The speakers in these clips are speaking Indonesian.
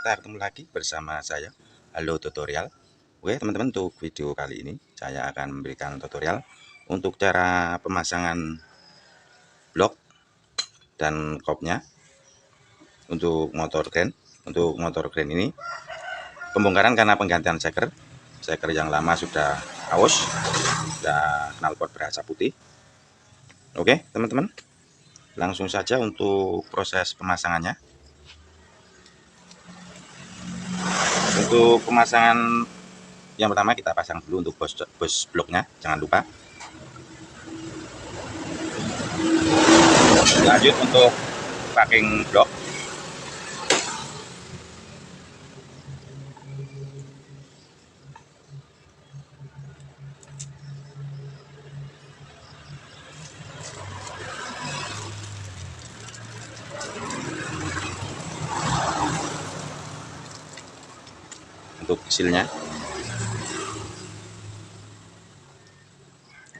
kita ketemu lagi bersama saya. Halo Tutorial. Oke teman-teman untuk video kali ini saya akan memberikan tutorial untuk cara pemasangan blok dan kopnya untuk motor grand untuk motor grand ini pembongkaran karena penggantian seker seker yang lama sudah aus dan knalpot berasa putih. Oke teman-teman langsung saja untuk proses pemasangannya untuk pemasangan yang pertama kita pasang dulu untuk bos, bos bloknya jangan lupa. Lanjut untuk packing blok untuk hasilnya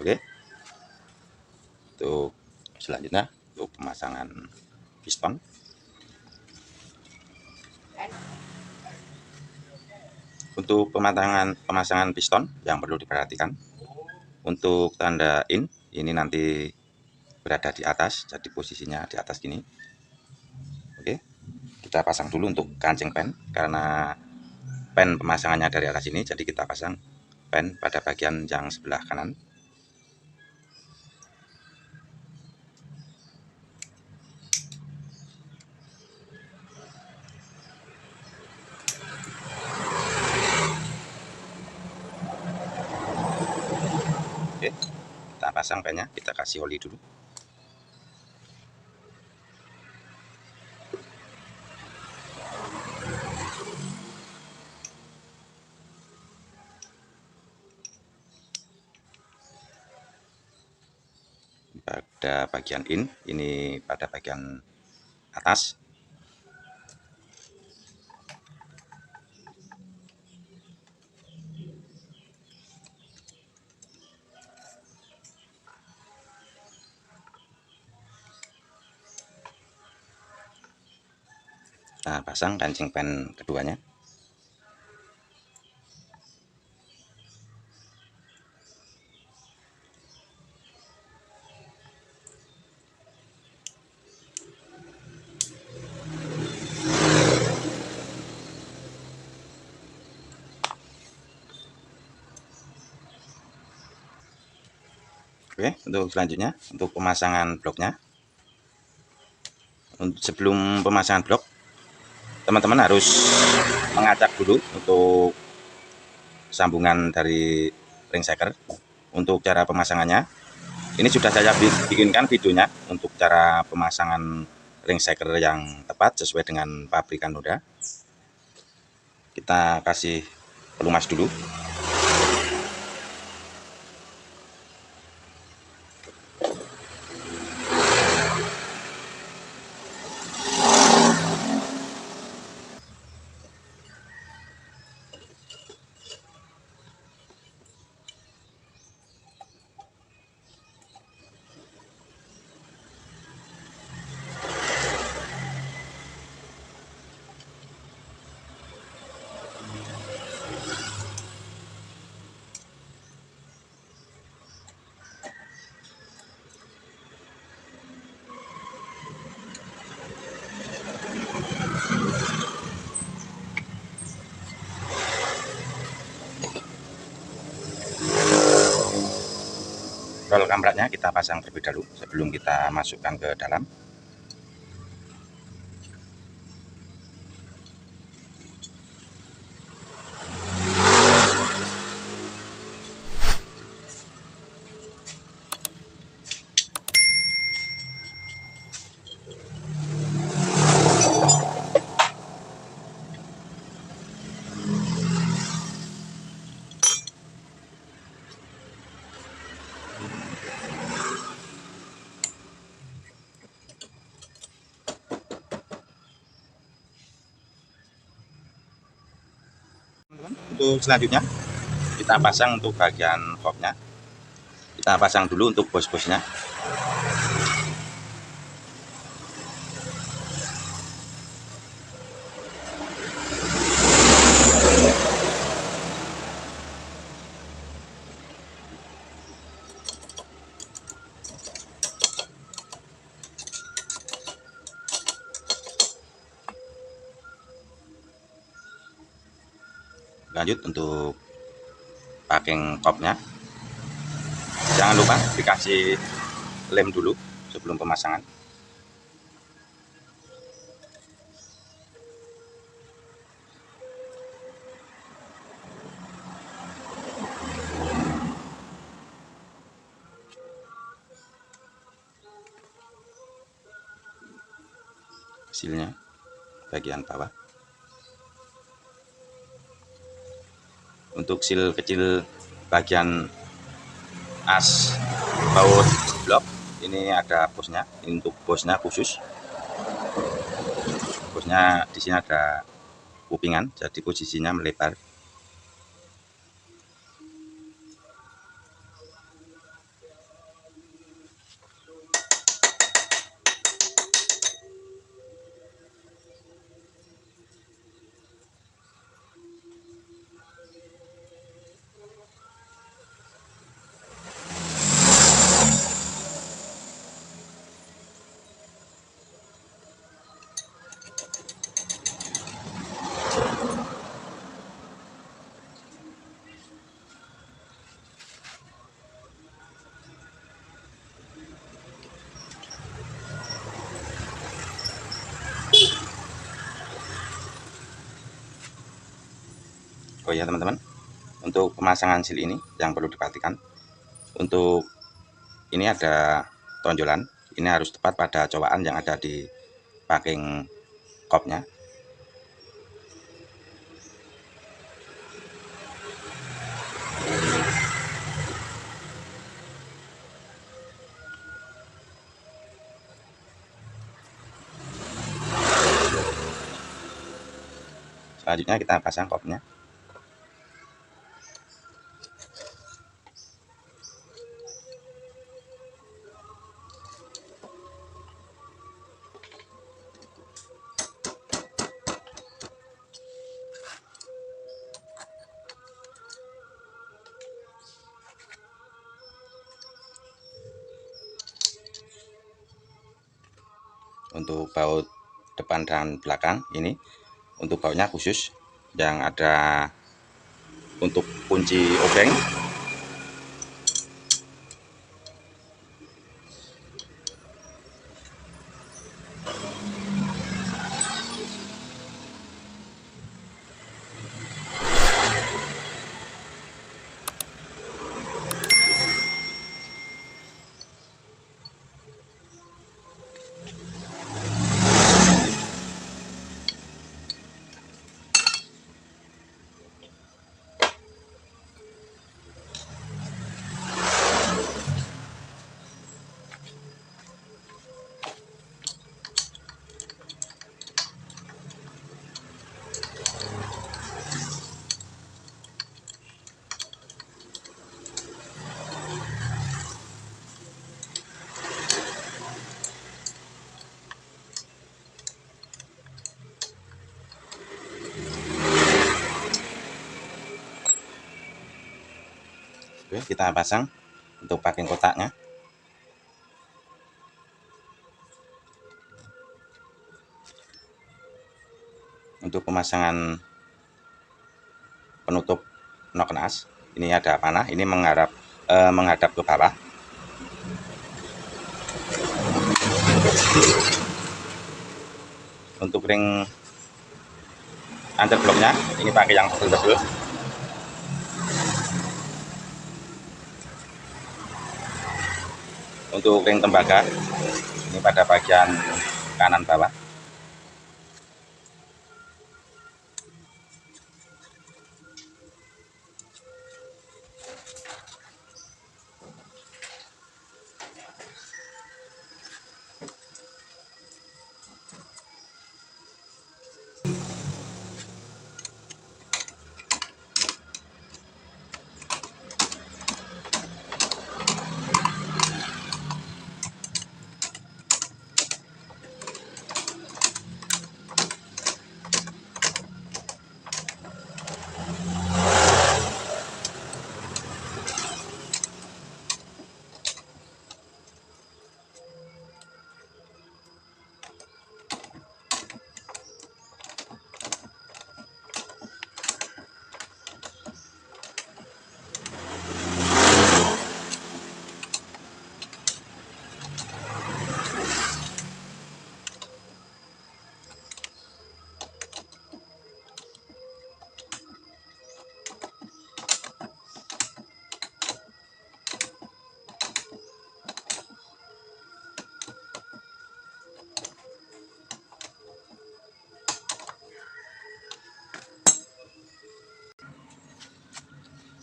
oke. Untuk selanjutnya untuk pemasangan piston. Untuk pemasangan pemasangan piston yang perlu diperhatikan. Untuk tanda in ini nanti berada di atas jadi posisinya di atas gini. Oke. Kita pasang dulu untuk kancing pen karena pen pemasangannya dari atas ini jadi kita pasang pen pada bagian yang sebelah kanan Oke, kita pasang pennya, kita kasih oli dulu. Pada bagian in ini pada bagian atas. Nah pasang kancing pen keduanya untuk selanjutnya untuk pemasangan bloknya. Sebelum pemasangan blok, teman-teman harus mengacak dulu untuk sambungan dari ring shaker. Untuk cara pemasangannya, ini sudah saya bikinkan videonya untuk cara pemasangan ring shaker yang tepat sesuai dengan pabrikan Noda. Kita kasih pelumas dulu. Roll kampretnya kita pasang terlebih dahulu sebelum kita masukkan ke dalam untuk selanjutnya. Kita pasang untuk bagian kopnya kita pasang dulu untuk bos-bosnya lanjut untuk packing kopnya jangan lupa dikasih lem dulu sebelum pemasangan. Hasilnya bagian bawah untuk seal kecil bagian as baut blok. Ini ada bosnya ini untuk bosnya khusus. Bosnya di sini ada kupingan jadi posisinya melebar ya teman-teman, untuk pemasangan sil ini yang perlu diperhatikan, untuk ini ada tonjolan, ini harus tepat pada cobaan yang ada di packing kopnya. Selanjutnya kita pasang kopnya. Untuk baut depan dan belakang ini untuk bautnya khusus yang ada untuk kunci obeng Oke, kita pasang untuk packing kotaknya. Untuk pemasangan penutup nok nas, ini ada panah, ini menghadap eh, menghadap ke bawah. Untuk ring antar bloknya, ini pakai yang tebal-tebal. Untuk ring tembaga ini pada bagian kanan bawah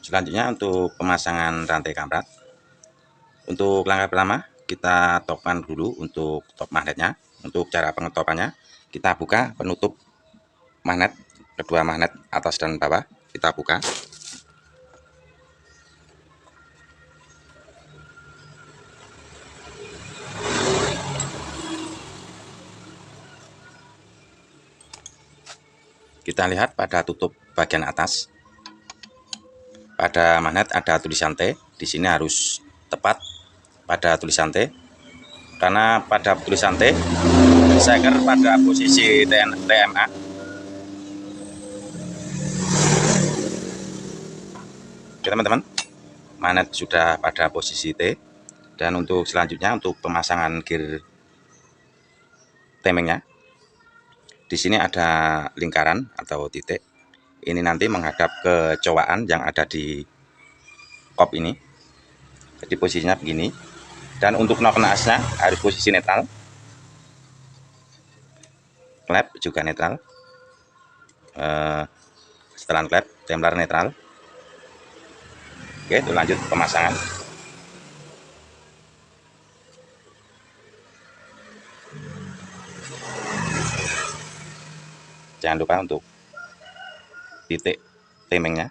selanjutnya untuk pemasangan rantai kamprat untuk langkah pertama kita topkan dulu untuk top magnetnya. Untuk cara pengetopannya kita buka penutup magnet kedua magnet atas dan bawah. Kita buka. Kita lihat pada tutup bagian atas pada magnet ada tulisan T di sini harus tepat pada tulisan T. Karena pada tulisan T saya pada posisi TMA oke teman-teman. Magnet sudah pada posisi T. Dan untuk selanjutnya untuk pemasangan gear temengnya di sini ada lingkaran atau titik. Ini nanti menghadap ke cowaan yang ada di kop ini. Jadi posisinya begini. Dan untuk knock naasnya harus posisi netral. Klep juga netral. Uh, setelan klep, templar netral. Oke, itu lanjut pemasangan. jangan lupa untuk titik timingnya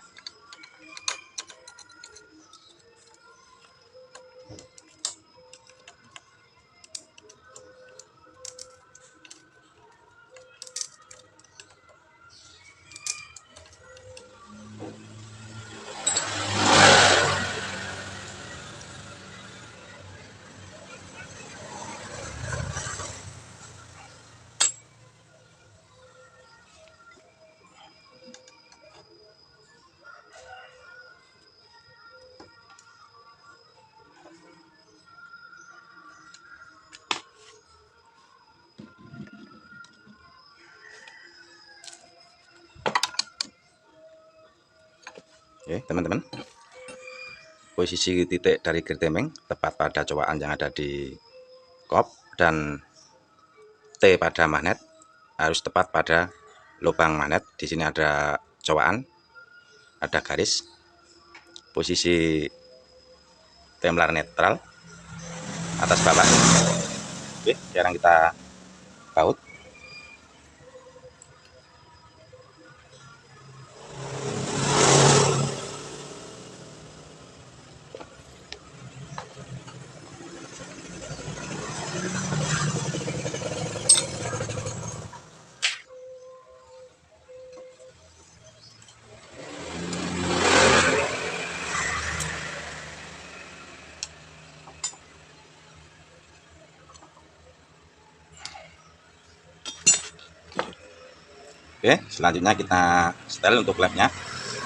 Oke, teman-teman. Posisi titik dari gertemeng tepat pada cobaan yang ada di kop dan T pada magnet harus tepat pada lubang magnet. Di sini ada cobaan, ada garis. Posisi templar netral atas bawah. Oke, sekarang kita baut. Oke, selanjutnya kita setel untuk klepnya.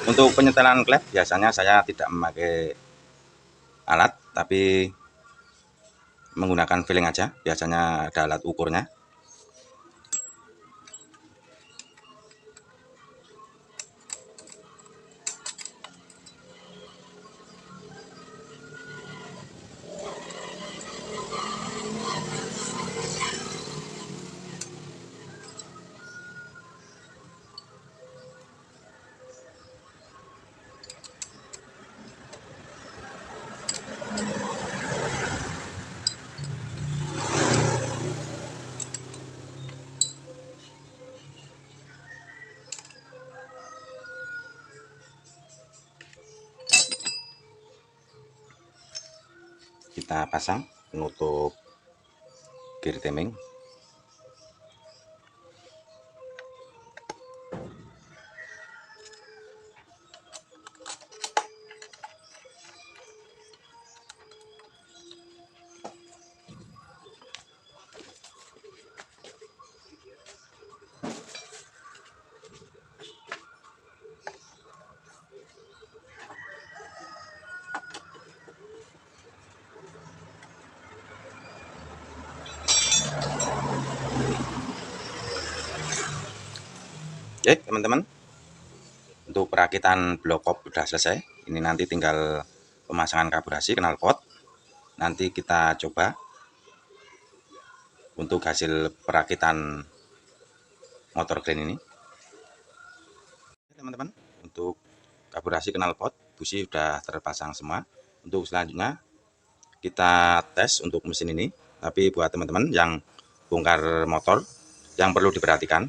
Untuk penyetelan klep biasanya saya tidak memakai alat, tapi menggunakan feeling aja. Biasanya ada alat ukurnya. Kita pasang penutup gear timing Oke teman-teman. Untuk perakitan blok pop sudah selesai. Ini nanti tinggal pemasangan karburasi knalpot nanti kita coba untuk hasil perakitan motor grand ini. Teman-teman. Untuk karburasi knalpot busi sudah terpasang semua. Untuk selanjutnya kita tes untuk mesin ini. Tapi buat teman-teman yang bongkar motor yang perlu diperhatikan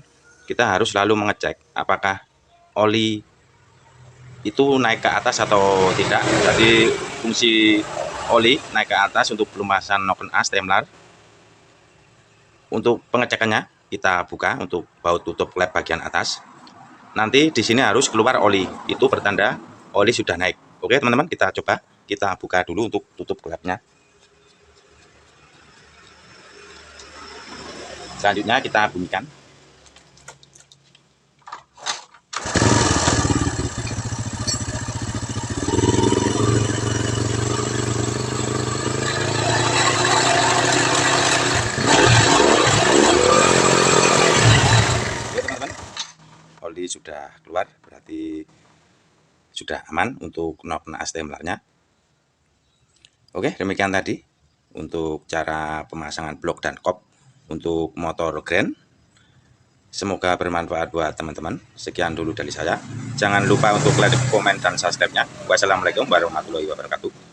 kita harus selalu mengecek apakah oli itu naik ke atas atau tidak. Jadi fungsi oli naik ke atas untuk pelumasan noken as temlar untuk pengecekannya kita buka untuk baut tutup klep bagian atas. Nanti di sini harus keluar oli. Itu bertanda oli sudah naik. Oke teman-teman kita coba. Kita buka dulu untuk tutup klepnya selanjutnya kita bunyikan Oke teman-teman, oli sudah keluar berarti sudah aman untuk knob naas templarnya. Oke demikian tadi untuk cara pemasangan blok dan kop untuk motor Grand. Semoga bermanfaat buat teman-teman. Sekian dulu dari saya. Jangan lupa untuk like, komen, dan subscribe-nya. Wassalamualaikum warahmatullahi wabarakatuh.